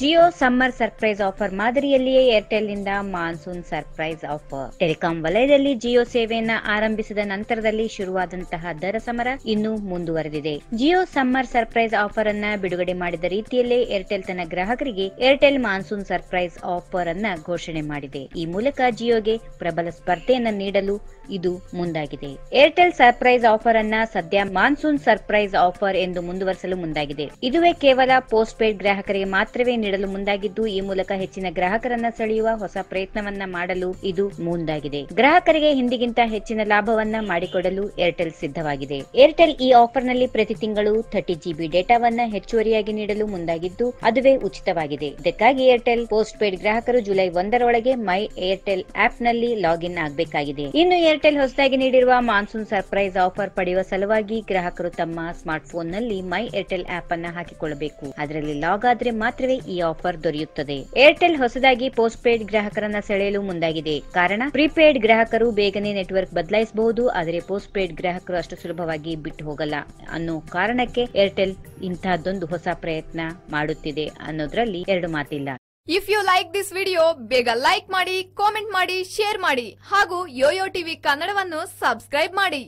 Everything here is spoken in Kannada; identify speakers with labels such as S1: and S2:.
S1: Jio summer surprise offer ಮಾದರಿಯಲ್ಲಿಯೇ ಏರ್ಟೆಲ್ನಿಂದ ಮಾನ್ಸೂನ್ ಸರ್ಪ್ರೈಸ್ ಆಫರ್. ಟೆಲಿಕಾಂ ವಲಯದಲ್ಲಿ ಜಿಯೋ ಸೇವೆಯನ್ನ ಆರಂಭಿಸಿದ ನಂತರದಲ್ಲಿ ಶುರುವಾದಂತಹ ದರ ಸಮರ ಇನ್ನೂ ಮುಂದುವರೆದಿದೆ. ಜಿಯೋ ಸಮ್ಮರ್ ಸರ್ಪ್ರೈಸ್ ಆಫರ್ ಅನ್ನ ಬಿಡುಗಡೆ ಮಾಡಿದ ರೀತಿಯಲ್ಲೇ ಏರ್ಟೆಲ್ ತನ್ನ ಗ್ರಾಹಕರಿಗೆ ಏರ್ಟೆಲ್ ಮಾನ್ಸೂನ್ ಸರ್ಪ್ರೈಸ್ ಆಫರ್ ಅನ್ನ ಘೋಷಣೆ ಮಾಡಿದೆ. ಈ ಮೂಲಕ ಜಿಯೋಗೆ ಪ್ರಬಲ ಸ್ಪರ್ಧೆಯನ್ನ ನೀಡಲು ಇದು ಮುಂದಾಗಿದೆ. ಏರ್ಟೆಲ್ ಸರ್ಪ್ರೈಸ್ ಆಫರ್ ಅನ್ನ ಸದ್ಯ ಮಾನ್ಸೂನ್ ಸರ್ಪ್ರೈಸ್ ಆಫರ್ ಎಂದು ಮುಂದುವರಿಸಲು ಮುಂದಾಗಿದೆ. ಇದುವೇ ಕೇವಲ ಪೋಸ್ಟ್ ಪೇಡ್ ಗ್ರಾಹಕರಿಗೆ ಮಾತ್ರವೇ ನೀಡಲು ಮುಂದಾಗಿದ್ದು, ಈ ಮೂಲಕ ಹೆಚ್ಚಿನ ಗ್ರಾಹಕರನ್ನ ಸೆಳೆಯುವ ಹೊಸ ಪ್ರಯತ್ನವನ್ನ ಮಾಡಲು ಇದು ಮುಂದಾಗಿದೆ. ಗ್ರಾಹಕರಿಗೆ ಹಿಂದಿಗಿಂತ ಹೆಚ್ಚಿನ ಲಾಭವನ್ನ ಮಾಡಿಕೊಡಲು ಏರ್ಟೆಲ್ ಸಿದ್ಧವಾಗಿದೆ. ಏರ್ಟೆಲ್ ಈ ಆಫರ್ನಲ್ಲಿ ಪ್ರತಿ ತಿಂಗಳು ಥರ್ಟಿ ಜಿಬಿ ಡೇಟಾವನ್ನ ಹೆಚ್ಚುವರಿಯಾಗಿ ನೀಡಲು ಮುಂದಾಗಿದ್ದು, ಅದುವೇ ಉಚಿತವಾಗಿದೆ. ಇದಕ್ಕಾಗಿ ಏರ್ಟೆಲ್ ಪೋಸ್ಟ್ ಪೇಡ್ ಗ್ರಾಹಕರು ಜುಲೈ ಒಂದರೊಳಗೆ ಮೈ ಏರ್ಟೆಲ್ ಆಪ್ನಲ್ಲಿ ಲಾಗಿನ್ ಆಗಬೇಕಾಗಿದೆ. ಇನ್ನು ಏರ್ಟೆಲ್ ಹೊಸದಾಗಿ ನೀಡಿರುವ ಮಾನ್ಸೂನ್ ಸರ್ಪ್ರೈಸ್ ಆಫರ್ ಪಡೆಯುವ ಸಲುವಾಗಿ ಗ್ರಾಹಕರು ತಮ್ಮ ಸ್ಮಾರ್ಟ್ ಫೋನ್ನಲ್ಲಿ ಮೈ ಏರ್ಟೆಲ್ ಆಪ್ ಅನ್ನ ಹಾಕಿಕೊಳ್ಳಬೇಕು. ಅದರಲ್ಲಿ ಲಾಗ್ ಆದ್ರೆ ಮಾತ್ರವೇ ಈ ಆಫರ್ ದೊರೆಯುತ್ತದೆ. ಏರ್ಟೆಲ್ ಹೊಸದಾಗಿ ಪೋಸ್ಟ್ ಪೇಡ್ ಗ್ರಾಹಕರನ್ನ ಸೆಳೆಯಲು ಮುಂದಾಗಿದೆ. ಕಾರಣ ಪ್ರಿಪೇಡ್ ಗ್ರಾಹಕರು ಬೇಗನೆ ನೆಟ್ವರ್ಕ್ ಬದಲಾಯಿಸಬಹುದು, ಆದರೆ ಪೋಸ್ಟ್ ಪೇಡ್ ಗ್ರಾಹಕರು ಅಷ್ಟು ಸುಲಭವಾಗಿ ಬಿಟ್ಟು ಹೋಗಲ್ಲ ಅನ್ನೋ ಕಾರಣಕ್ಕೆ ಏರ್ಟೆಲ್ ಇಂತಹದ್ದೊಂದು ಹೊಸ ಪ್ರಯತ್ನ ಮಾಡುತ್ತಿದೆ ಅನ್ನೋದ್ರಲ್ಲಿ ಎರಡು ಮಾತಿಲ್ಲ.
S2: If you like this video ಬೇಗ ಲೈಕ್ ಮಾಡಿ ಕಾಮೆಂಟ್ ಮಾಡಿ ಶೇರ್ ಮಾಡಿ ಹಾಗೂ ಯೋಯೋ ಟಿವಿ ಕನ್ನಡವನ್ನು ಸಬ್ಸ್ಕ್ರೈಬ್ ಮಾಡಿ.